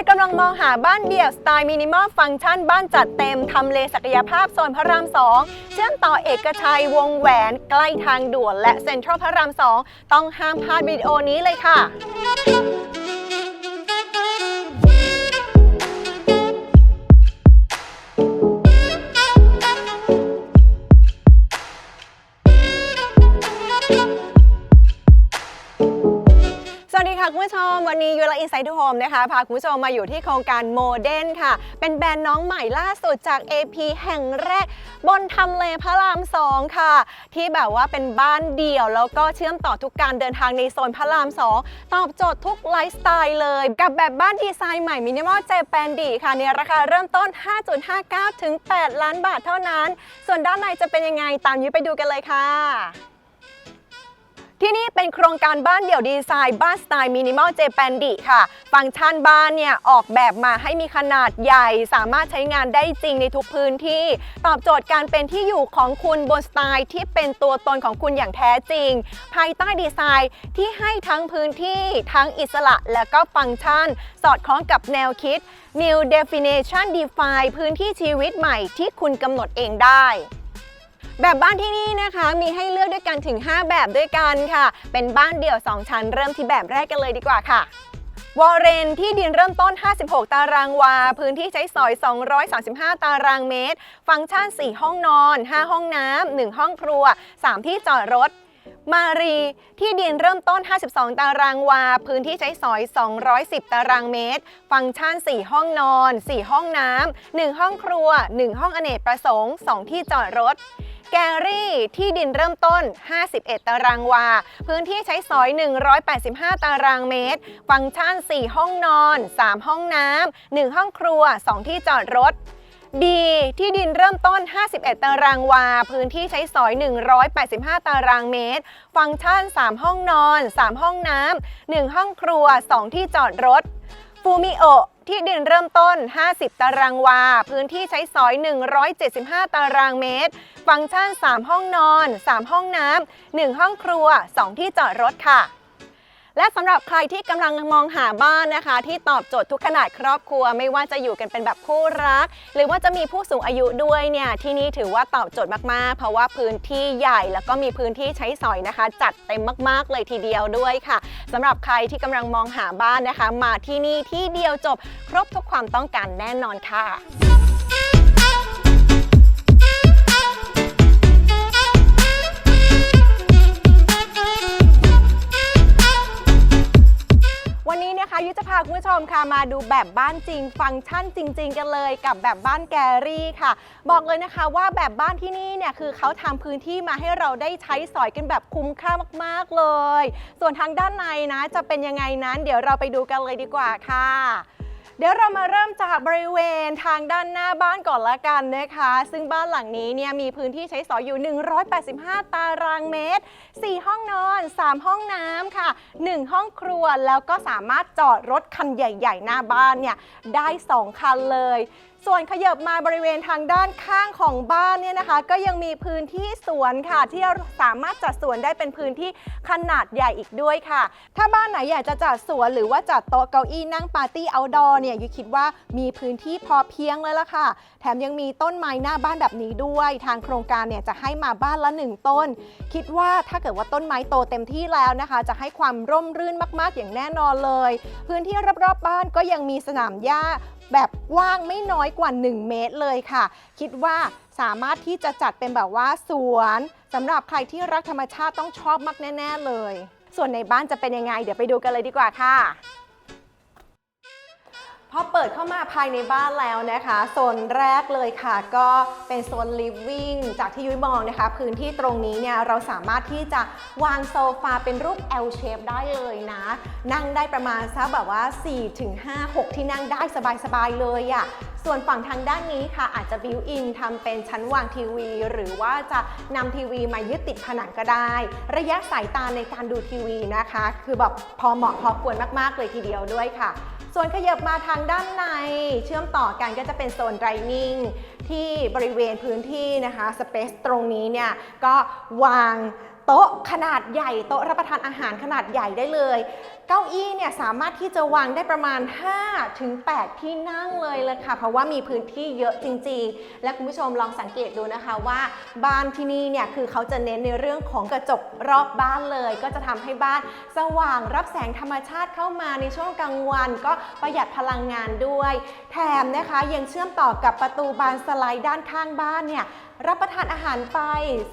รกำลังมองหาบ้านเดี่ยวสไตล์มินิมอลฟังก์ชันบ้านจัดเต็มทำเลศักยภาพโซนพระรามสองเชื่อมต่อเอกชัยวงแหวนใกล้ทางด่วนและเซ็นทรัลพระรามสองต้องห้ามพลาดวิดีโอนี้เลยค่ะ ผู้ชม วันนี้ยูราอินไซด์ทูโฮมนะคะ พาคุณผู้ชมมาอยู่ที่โครงการโมเด r n ค่ะ เป็นแบรนด์น้องใหม่ล่าสุดจาก AP แห่งแรก บนทำเลพระรามสองค่ะ ที่แบบว่าเป็นบ้านเดี่ยว แล้วก็เชื่อมต่อทุกการเดินทางในโซนพระรามสองตอบโจทย์ทุกไลฟ์สไตล์เลย กับแบบบ้านดีไซน์ใหม่มินิมอลเจแปนดีค่ะในราคาเริ่มต้น 5.59 ถึง 8 ล้านบาทเท่านั้น ส่วนด้านในจะเป็นยังไงตามยุ้ยไปดูกันเลยค่ะ ที่นี่เป็นโครงการบ้านเดี่ยวดีไซน์บ้านสไตล์มินิมอลเจแปนดิค่ะ ฟังก์ชันบ้านเนี่ยออกแบบมาให้มีขนาดใหญ่ สามารถใช้งานได้จริงในทุกพื้นที่ ตอบโจทย์การเป็นที่อยู่ของคุณบนสไตล์ที่เป็นตัวตนของคุณอย่างแท้จริง ภายใต้ดีไซน์ที่ให้ทั้งพื้นที่ทั้งอิสระและก็ฟังก์ชัน สอดคล้องกับแนวคิด New Definition Define พื้นที่ชีวิตใหม่ที่คุณกำหนดเองได้ แบบบ้านที่นี่นะคะมีให้เลือกด้วยกันถึง 5 แบบด้วยกันค่ะ เป็นบ้านเดี่ยว 2 ชั้นเริ่มที่แบบแรกกันเลยดีกว่าค่ะวอร์เรนที่ดินเริ่มต้น 56 ตารางวา พื้นที่ใช้สอย 235 ตารางเมตร ฟังก์ชัน 4 ห้องนอน 5 ห้องน้ำ 1 ห้องครัว 3 ที่จอดรถ มารีที่ดินเริ่มต้น 52 ตารางวา พื้นที่ใช้สอย 210 ตารางเมตร ฟังก์ชัน 4 ห้องนอน 4 ห้องน้ำ 1 ห้องครัว 1 ห้องอเนกประสงค์ 2 ที่จอดรถ แกรี่ที่ดินเริ่มต้น 51 ตารางวา พื้นที่ใช้สอย 185 ตารางเมตร ฟังก์ชัน 4 ห้องนอน 3 ห้องน้ำ 1 ห้องครัว 2 ที่จอดรถ ดีที่ดินเริ่มต้น 51 ตารางวา พื้นที่ใช้สอย 185 ตารางเมตร ฟังก์ชัน 3 ห้องนอน 3 ห้องน้ำ 1 ห้องครัว 2 ที่จอดรถ ฟูมิโอที่ดินเริ่มต้น 50 ตารางวา พื้นที่ใช้สอย 175 ตารางเมตร ฟังก์ชัน 3 ห้องนอน 3 ห้องน้ำ 1 ห้องครัว 2 ที่จอดรถค่ะ และสำหรับใครที่กำลังมองหาบ้านนะคะ ที่ตอบโจทย์ทุกขนาดครอบครัว ไม่ว่าจะอยู่กันเป็นแบบคู่รัก หรือว่าจะมีผู้สูงอายุด้วยเนี่ยที่นี่ถือว่าตอบโจทย์มากๆ เพราะว่าพื้นที่ใหญ่แล้วก็มีพื้นที่ใช้สอยนะคะ จัดเต็มมากๆเลยทีเดียวด้วยค่ะสำหรับใครที่กำลังมองหาบ้านนะคะ มาที่นี่ที่เดียวจบ ครบทุกความต้องการแน่นอนค่ะ นะคะยุจะพาคุณผู้ชมค่ะมาดูแบบบ้านจริง ฟังก์ชันจริง ๆ กันเลยกับแบบบ้านแกรี่ค่ะ บอกเลยนะคะว่าแบบบ้านที่นี่เนี่ยคือเขาทำพื้นที่มาให้เราได้ใช้สอยกันแบบคุ้มค่ามากๆเลย ส่วนทางด้านในนะจะเป็นยังไงนั้น เดี๋ยวเราไปดูกันเลยดีกว่าค่ะ เดี๋ยวเรามาเริ่มจากบริเวณทางด้านหน้าบ้านก่อนละกันนะคะ ซึ่งบ้านหลังนี้เนี่ยมีพื้นที่ใช้สอยอยู่ 185 ตารางเมตร 4 ห้องนอน 3 ห้องน้ำค่ะ 1 ห้องครัวแล้วก็สามารถจอดรถคันใหญ่ ๆ หน้าบ้านเนี่ยได้ 2 คันเลย ส่วนขยับมาบริเวณทางด้านข้างของบ้านเนี่ยนะคะ ก็ยังมีพื้นที่สวนค่ะ ที่สามารถจัดสวนได้เป็นพื้นที่ขนาดใหญ่อีกด้วยค่ะ ถ้าบ้านไหนอยากจะจัดสวนหรือว่าจัดโต๊ะเก้าอี้นั่งปาร์ตี้เอาดอร์เนี่ยยุคิดว่ามีพื้นที่พอเพียงเลยละค่ะ แถมยังมีต้นไม้หน้าบ้านแบบนี้ด้วย ทางโครงการเนี่ยจะให้มาบ้านละหนึ่งต้น คิดว่าถ้าเกิดว่าต้นไม้โตเต็มที่แล้วนะคะ จะให้ความร่มรื่นมาก ๆ อย่างแน่นอนเลย พื้นที่รอบๆบ้านก็ยังมีสนามหญ้า แบบกว้างไม่น้อยกว่า 1 เมตรเลยค่ะ คิดว่าสามารถที่จะจัดเป็นแบบว่าสวนสำหรับใครที่รักธรรมชาติต้องชอบมากแน่ ๆ เลย ส่วนในบ้านจะเป็นยังไง เดี๋ยวไปดูกันเลยดีกว่าค่ะ พอเปิดเข้ามาภายในบ้านแล้วนะคะ โซนแรกเลยค่ะก็เป็นโซน living จากที่ยุ้ยมองนะคะ พื้นที่ตรงนี้เนี่ยเราสามารถที่จะวางโซฟาเป็นรูป L shape ได้เลยนะ นั่งได้ประมาณสักแบบว่า 4-5 6 ที่นั่งได้สบายๆเลยอะ่ะส่วนฝั่งทางด้านนี้ค่ะอาจจะบิวอินทำเป็นชั้นวางทีวี หรือว่าจะนำทีวีมายึดติดผนังก็ได้ ระยะสายตาในการดูทีวีนะคะ คือแบบพอเหมาะพอควรมากๆเลยทีเดียวด้วยค่ะ ส่วนขยับมาทางด้านใน เชื่อมต่อกันก็จะเป็นโซนไดนิ่งที่บริเวณพื้นที่นะคะสเปซตรงนี้เนี่ยก็วางโต๊ะขนาดใหญ่โต๊ะรับประทานอาหารขนาดใหญ่ได้เลยเก้าอี้เนี่ยสามารถที่จะวางได้ประมาณ 5 ถึง 8 ที่นั่งเลยละค่ะ เพราะว่ามีพื้นที่เยอะจริงๆ และคุณผู้ชมลองสังเกตดูนะคะว่าบ้านที่นี่เนี่ยคือเขาจะเน้นในเรื่องของกระจกรอบบ้านเลย ก็จะทำให้บ้านสว่างรับแสงธรรมชาติเข้ามาในช่วงกลางวัน ก็ประหยัดพลังงานด้วย แถมนะคะยังเชื่อมต่อกับประตูบานสไลด์ด้านข้างบ้านเนี่ยรับประทานอาหารไป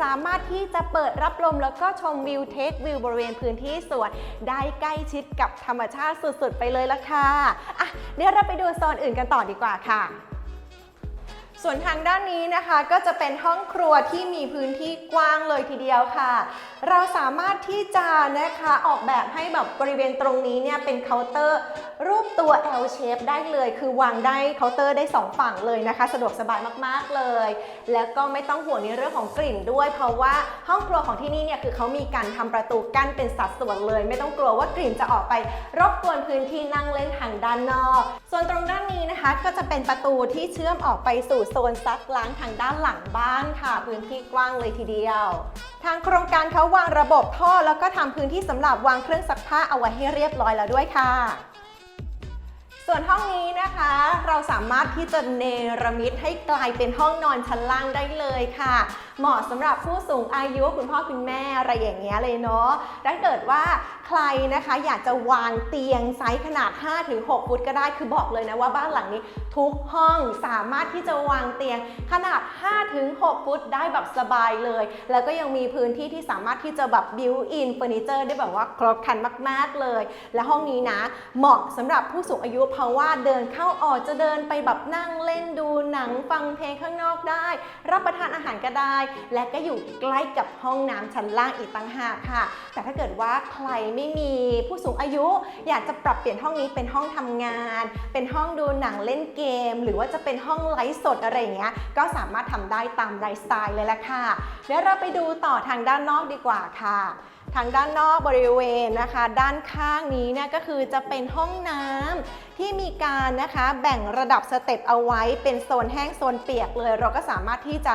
สามารถที่จะเปิดรับลมแล้วก็ชมวิวเทควิวบริเวณพื้นที่สวนได้ใกล้ชิดกับธรรมชาติสุดๆ ไปเลยละค่ะอะเดี๋ยวเราไปดูโซนอื่นกันต่อดีกว่าค่ะ ส่วนทางด้านนี้นะคะก็จะเป็นห้องครัวที่มีพื้นที่กว้างเลยทีเดียวค่ะ เราสามารถที่จะนะคะออกแบบให้แบบบริเวณตรงนี้เนี่ยเป็นเคาน์เตอร์ รูปตัว L shape ได้เลย คือวางได้เคาน์เตอร์ได้สองฝั่งเลยนะคะ สะดวกสบายมากๆเลย แล้วก็ไม่ต้องห่วงในเรื่องของกลิ่นด้วย เพราะว่าห้องครัวของที่นี่เนี่ยคือเขามีการทำประตูกั้นเป็นสัดส่วนเลย ไม่ต้องกลัวว่ากลิ่นจะออกไปรบกวนพื้นที่นั่งเล่นทางด้านนอก ส่วนตรงด้านนี้นะคะก็จะเป็นประตูที่เชื่อมออกไปสู่โซนซักล้างทางด้านหลังบ้านค่ะ พื้นที่กว้างเลยทีเดียว ทางโครงการเขาวางระบบท่อ แล้วก็ทำพื้นที่สำหรับวางเครื่องซักผ้าเอาไว้ให้เรียบร้อยแล้วด้วยค่ะ ส่วนห้องนี้นะคะ เราสามารถที่จะเนรมิตให้กลายเป็นห้องนอนชั้นล่างได้เลยค่ะ เหมาะสำหรับผู้สูงอายุคุณพ่อคุณแม่อะไรอย่างเงี้ยเลยเนาะถ้าเกิดว่าใครนะคะอยากจะวางเตียงไซส์ขนาด 5-6 ฟุตก็ได้คือบอกเลยนะว่าบ้านหลังนี้ทุกห้องสามารถที่จะวางเตียงขนาด 5-6 ฟุตได้แบบสบายเลย แล้วก็ยังมีพื้นที่ที่สามารถที่จะแบบบิวอินเฟอร์นิเจอร์ได้แบบว่าครบครันมาก ๆเลย และห้องนี้นะ เหมาะสำหรับผู้สูงอายุเพราะว่าเดินเข้าออกจะเดินไปแบบนั่งเล่นดูหนังฟังเพลงข้างนอกได้ รับประทานอาหารก็ได้และก็อยู่ใกล้กับห้องน้ำชั้นล่างอีกต่างหากค่ะ แต่ถ้าเกิดว่าใครไม่มีผู้สูงอายุ อยากจะปรับเปลี่ยนห้องนี้เป็นห้องทำงาน เป็นห้องดูหนังเล่นเกม หรือว่าจะเป็นห้องไลฟ์สดอะไรอย่างเงี้ยก็สามารถทำได้ตามไลฟ์สไตล์เลยละค่ะเดี๋ยวเราไปดูต่อทางด้านนอกดีกว่าค่ะทางด้านนอกบริเวณนะคะ ด้านข้างนี้เนี่ยก็คือจะเป็นห้องน้ำที่มีการนะคะแบ่งระดับสเต็ปเอาไว้เป็นโซนแห้งโซนเปียกเลย เราก็สามารถที่จะ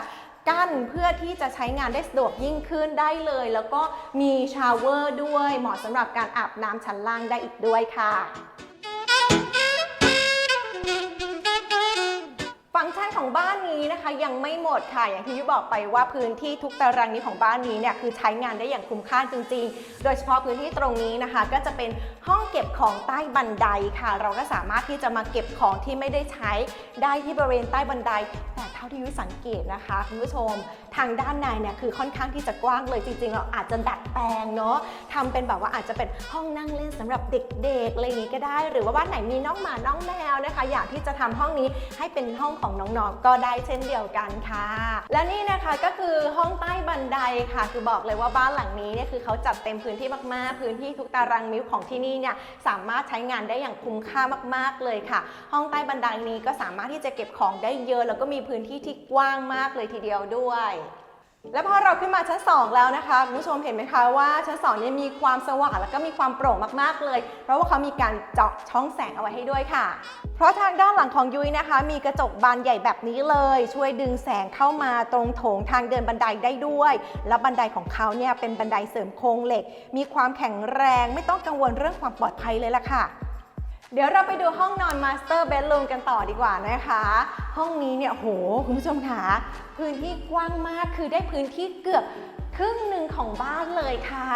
กั้นเพื่อที่จะใช้งานได้สะดวกยิ่งขึ้นได้เลย แล้วก็มีชาวเวอร์ด้วยเหมาะสำหรับการอาบน้ำชั้นล่างได้อีกด้วยค่ะ ฟังก์ชันของบ้านนี้นะคะยังไม่หมดค่ะ อย่างที่ยุ้ยบอกไปว่าพื้นที่ทุกตารางนิ้วของบ้านนี้เนี่ยคือใช้งานได้อย่างคุ้มค่าจริง ๆ โดยเฉพาะพื้นที่ตรงนี้นะคะ ก็จะเป็นห้องเก็บของใต้บันไดค่ะ เราก็สามารถที่จะมาเก็บของที่ไม่ได้ใช้ได้ที่บริเวณใต้บันไดแต่เท่าที่ยุ้ยสังเกตนะคะคุณผู้ชม ทางด้านในเนี่ยคือค่อนข้างที่จะกว้างเลยจริงๆ เราอาจจะดัดแปลงเนาะทำเป็นแบบว่าอาจจะเป็นห้องนั่งเล่นสำหรับเด็กๆอะไรอย่างนี้ก็ได้ หรือว่าบ้านไหนมีน้องหมาน้องแมวนะคะ อยากที่จะทำห้องนี้ให้เป็นห้องของน้องๆก็ได้เช่นเดียวกันค่ะ และนี่นะคะก็คือห้องใต้บันไดค่ะ คือบอกเลยว่าบ้านหลังนี้เนี่ยคือเขาจัดเต็มพื้นที่มากๆ พื้นที่ทุกตารางนิ้วของที่นี่เนี่ยสามารถใช้งานได้อย่างคุ้มค่ามากๆเลยค่ะ ห้องใต้บันไดนี้ก็สามารถที่จะเก็บของได้เยอะ แล้วก็มีพื้นที่ที่กว้างมากเลยทีเดียวด้วย แล้วพอเราขึ้นมาชั้น 2 แล้วนะคะคุณผู้ชมเห็นไหมคะว่าชั้น2เนี่ยมีความสว่างแล้วก็มีความโปร่งมากๆเลย เพราะว่าเขามีการเจาะช่องแสงเอาไว้ให้ด้วยค่ะ เพราะทางด้านหลังของยุ้ยนะคะ มีกระจกบานใหญ่แบบนี้เลย ช่วยดึงแสงเข้ามาตรงโถงทางเดินบันไดได้ด้วย แล้วบันไดของเขาเนี่ยเป็นบันไดเสริมโครงเหล็ก มีความแข็งแรงไม่ต้องกังวลเรื่องความปลอดภัยเลยล่ะค่ะ เดี๋ยวเราไปดูห้องนอนมาสเตอร์เบด o ูมกันต่อดีกว่านะคะ ห้องนี้เนี่ยโห คุณผู้ชมคะพื้นที่กว้างมากคือได้พื้นที่เกือบ ครึ่งหนึ่งของบ้านเลยค่ะ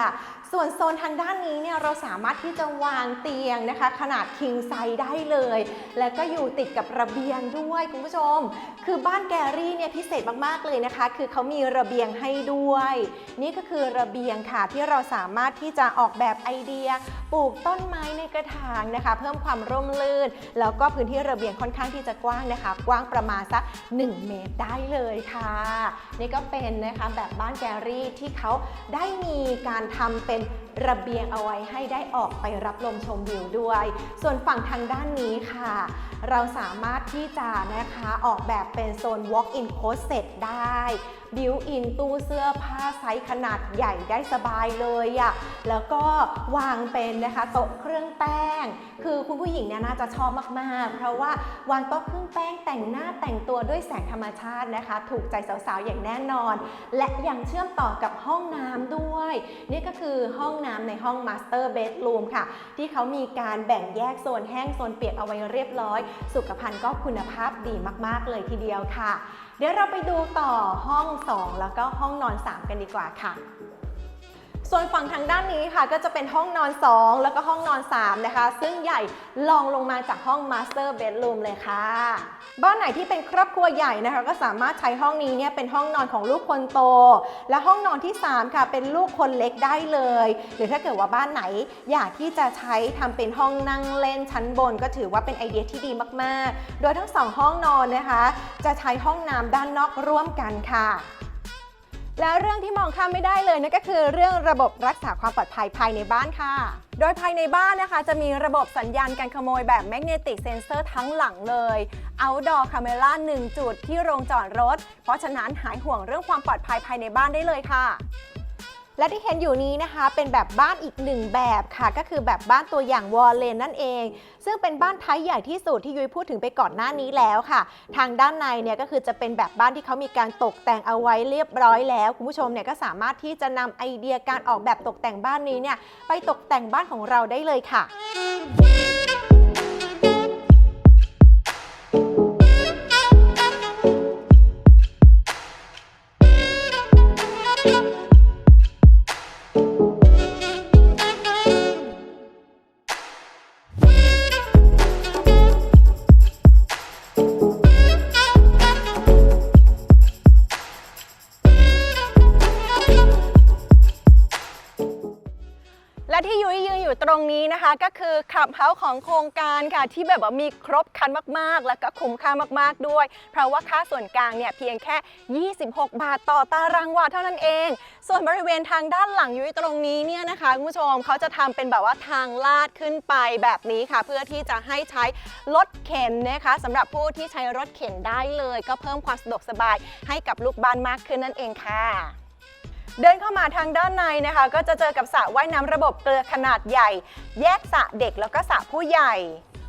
ส่วนโซนทางด้านนี้เนี่ยเราสามารถที่จะวางเตียงนะคะ ขนาด king size ได้เลย แล้วก็อยู่ติดกับระเบียงด้วยคุณผู้ชม คือบ้านแกรี่เนี่ยพิเศษมากๆเลยนะคะ คือเขามีระเบียงให้ด้วย นี่ก็คือระเบียงค่ะที่เราสามารถที่จะออกแบบไอเดีย ปลูกต้นไม้ในกระถางนะคะ เพิ่มความร่มรื่น แล้วก็พื้นที่ระเบียงค่อนข้างที่จะกว้างนะคะ กว้างประมาณสัก 1 เมตรได้เลยค่ะ นี่ก็เป็นนะคะแบบบ้านแกรี่ที่เขาได้มีการทำเป็นระเบียงเอาไว้ให้ได้ออกไปรับลมชมวิวด้วย ส่วนฝั่งทางด้านนี้ค่ะ เราสามารถที่จะนะคะออกแบบเป็นโซน walk-in closet ได้ บิวอินตู้เสื้อผ้าไซส์ขนาดใหญ่ได้สบายเลยอะ่ะแล้วก็วางเป็นนะคะโต๊ะเครื่องแป้ง คือคุณผู้หญิงเนี่ยน่าจะชอบมากๆ เพราะว่าวางโต๊ะเครื่องแป้งแต่งหน้าแต่งตัวด้วยแสงธรรมชาตินะคะ ถูกใจสาวๆอย่างแน่นอน และยังเชื่อมต่อกับห้องน้ำด้วย นี่ก็คือห้องน้ำในห้อง Master Bedroom ค่ะ ที่เขามีการแบ่งแยกโซนแห้งโซนเปียกเอาไว้เรียบร้อย สุขภัณฑ์ก็คุณภาพดีมาก ๆ เลยทีเดียวค่ะ เดี๋ยวเราไปดูต่อห้อง 2 แล้วก็ห้องนอน 3 กันดีกว่าค่ะ ส่วนฝั่งทางด้านนี้ค่ะก็จะเป็นห้องนอน 2 แล้วก็ห้องนอน 3 นะคะ ซึ่งใหญ่ลองลงมาจากห้อง Master Bedroom เลยค่ะ บ้านไหนที่เป็นครอบครัวใหญ่นะคะ ก็สามารถใช้ห้องนี้เนี่ยเป็นห้องนอนของลูกคนโต และห้องนอนที่ 3 ค่ะ เป็นลูกคนเล็กได้เลย หรือถ้าเกิดว่าบ้านไหนอยากที่จะใช้ทำเป็นห้องนั่งเล่นชั้นบน ก็ถือว่าเป็นไอเดียที่ดีมาก ๆ โดยทั้งสองห้องนอนนะคะ จะใช้ห้องน้ำด้านนอกร่วมกันค่ะ แล้วเรื่องที่มองข้ามไม่ได้เลยนั่นก็คือเรื่องระบบรักษาความปลอดภัยภายในบ้านค่ะ โดยภายในบ้านนะคะ จะมีระบบสัญญาณการขโมยแบบแมกเนติกเซนเซอร์ทั้งหลังเลย Outdoor Camera 1 จุดที่โรงจอดรถ เพราะฉะนั้นหายห่วงเรื่องความปลอดภัยภายในบ้านได้เลยค่ะ และที่เห็นอยู่นี้นะคะเป็นแบบบ้านอีกหนึ่งแบบค่ะ ก็คือแบบบ้านตัวอย่างวอลเลนนั่นเอง ซึ่งเป็นบ้านไทยใหญ่ที่สุดที่ยุ้ยพูดถึงไปก่อนหน้านี้แล้วค่ะ ทางด้านในเนี่ยก็คือจะเป็นแบบบ้านที่เขามีการตกแต่งเอาไว้เรียบร้อยแล้ว คุณผู้ชมเนี่ยก็สามารถที่จะนำไอเดียการออกแบบตกแต่งบ้านนี้เนี่ยไปตกแต่งบ้านของเราได้เลยค่ะ และที่ยุ้ยยืนอยู่ตรงนี้นะคะ ก็คือขับเฮาของโครงการค่ะ ที่แบบว่ามีครบครันมากๆ แล้วก็คุ้มค่ามากๆด้วย เพราะว่าค่าส่วนกลางเนี่ยเพียงแค่ 26 บาทต่อตารางวาเท่านั้นเอง ส่วนบริเวณทางด้านหลังยุ้ยตรงนี้เนี่ยนะคะคุณผู้ชมเขาจะทำเป็นแบบว่าทางลาดขึ้นไปแบบนี้ค่ะ เพื่อที่จะให้ใช้รถเข็นนะคะสำหรับผู้ที่ใช้รถเข็นได้เลย ก็เพิ่มความสะดวกสบายให้กับลูกบ้านมากขึ้นนั่นเองค่ะ เดินเข้ามาทางด้านในนะคะ ก็จะเจอกับสระว่ายน้ำระบบเกลือขนาดใหญ่ แยกสระเด็กแล้วก็สระผู้ใหญ่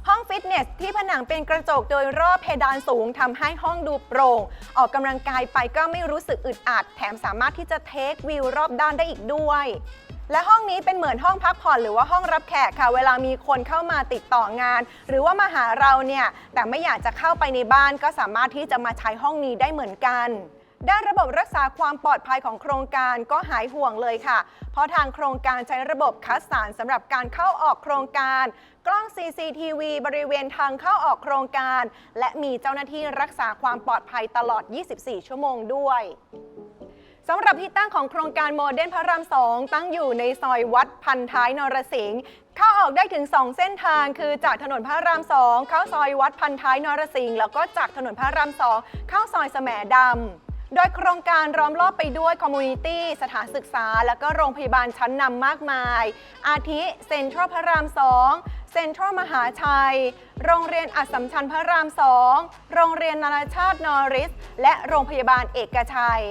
ห้องฟิตเนสที่ผนังเป็นกระจกโดยรอบเพดานสูงทำให้ห้องดูโปร่ง ออกกำลังกายไปก็ไม่รู้สึกอึดอัด แถมสามารถที่จะเทควิวรอบด้านได้อีกด้วยและห้องนี้เป็นเหมือนห้องพักผ่อนหรือว่าห้องรับแขกค่ะ เวลามีคนเข้ามาติดต่องาน หรือว่ามาหาเราเนี่ยแต่ไม่อยากจะเข้าไปในบ้านก็สามารถที่จะมาใช้ห้องนี้ได้เหมือนกัน ด้านระบบรักษาความปลอดภัยของโครงการก็หายห่วงเลยค่ะ เพราะทางโครงการใช้ระบบคัดสรรสำหรับการเข้าออกโครงการ กล้อง CCTV บริเวณทางเข้าออกโครงการ และมีเจ้าหน้าที่รักษาความปลอดภัยตลอด 24 ชั่วโมงด้วยสำหรับที่ตั้งของโครงการโมเดิร์นพระรามสองตั้งอยู่ในซอยวัดพันท้ายนรสิงห์เข้าออกได้ถึง 2 เส้นทาง คือจากถนนพระรามสองเข้าซอยวัดพันท้ายนรสิงห์แล้วก็จากถนนพระรามสองเข้าซอยแสมดำ โดยโครงการล้อมรอบไปด้วยคอมมูนิตี้สถานศึกษา และก็โรงพยาบาลชั้นนำมากมาย อาทิเซ็นทรัลพระรามสองเซ็นทรัลมหาชัย โรงเรียนอัสสัมชัญพระรามสองโรงเรียนนานาชาตินอริส และโรงพยาบาลเอกชัย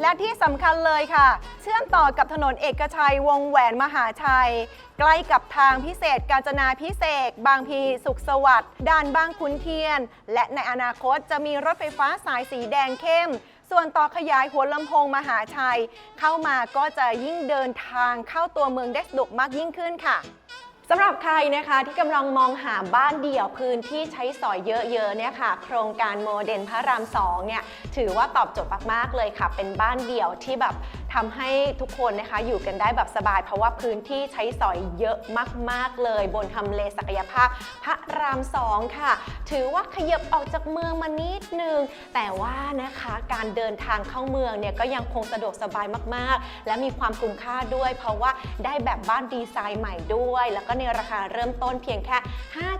และที่สำคัญเลยค่ะ เชื่อมต่อกับถนนเอกชัยวงแหวนมหาชัย ใกล้กับทางพิเศษกาญจนาพิเศษ บางพีสุขสวัสดิ์ด่านบางขุนเทียน และในอนาคตจะมีรถไฟฟ้าสายสีแดงเข้ม ส่วนต่อขยายหัวลำโพงมหาชัย เข้ามาก็จะยิ่งเดินทางเข้าตัวเมืองได้สะดวกมากยิ่งขึ้นค่ะสำหรับใครนะคะที่กำลังมองหาบ้านเดี่ยวพื้นที่ใช้สอยเยอะๆเนี่ยค่ะ โครงการโมเดลพระราม2เนี่ยถือว่าตอบโจทย์มากๆเลยค่ะ เป็นบ้านเดี่ยวที่แบบ ทำให้ทุกคนนะคะอยู่กันได้แบบสบาย เพราะว่าพื้นที่ใช้สอยเยอะมาก ๆ เลย บนทำเลศักยภาพ พระราม2ค่ะ ถือว่าขยับออกจากเมืองมานิดนึง แต่ว่านะคะการเดินทางเข้าเมืองเนี่ยก็ยังคงสะดวกสบายมากๆ และมีความคุ้มค่าด้วย เพราะว่าได้แบบบ้านดีไซน์ใหม่ด้วย แล้วก็ในราคาเริ่มต้นเพียงแค่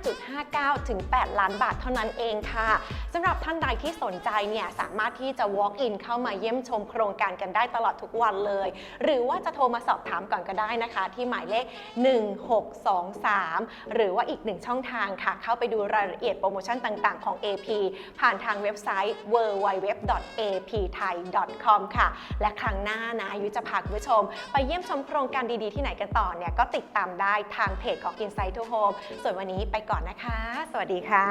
5.59 ถึง 8 ล้านบาทเท่านั้นเองค่ะสำหรับท่านใดที่สนใจเนี่ยสามารถที่จะ walk in เข้ามาเยี่ยมชมโครงการกันได้ตลอดทุกวันเลย หรือว่าจะโทรมาสอบถามก่อนก็ได้นะคะ ที่หมายเลข 1623 หรือว่าอีกหนึ่งช่องทางค่ะ เข้าไปดูรายละเอียดโปรโมชั่นต่างๆของ AP ผ่านทางเว็บไซต์ www.apthai.com ค่ะ และครั้งหน้านะยุจะพาคุณผู้ชม ไปเยี่ยมชมโครงการดีๆที่ไหนกันต่อเนี่ยก็ติดตามได้ทางเพจของ Insight to Home ส่วนวันนี้ไปก่อนนะคะ สวัสดีค่ะ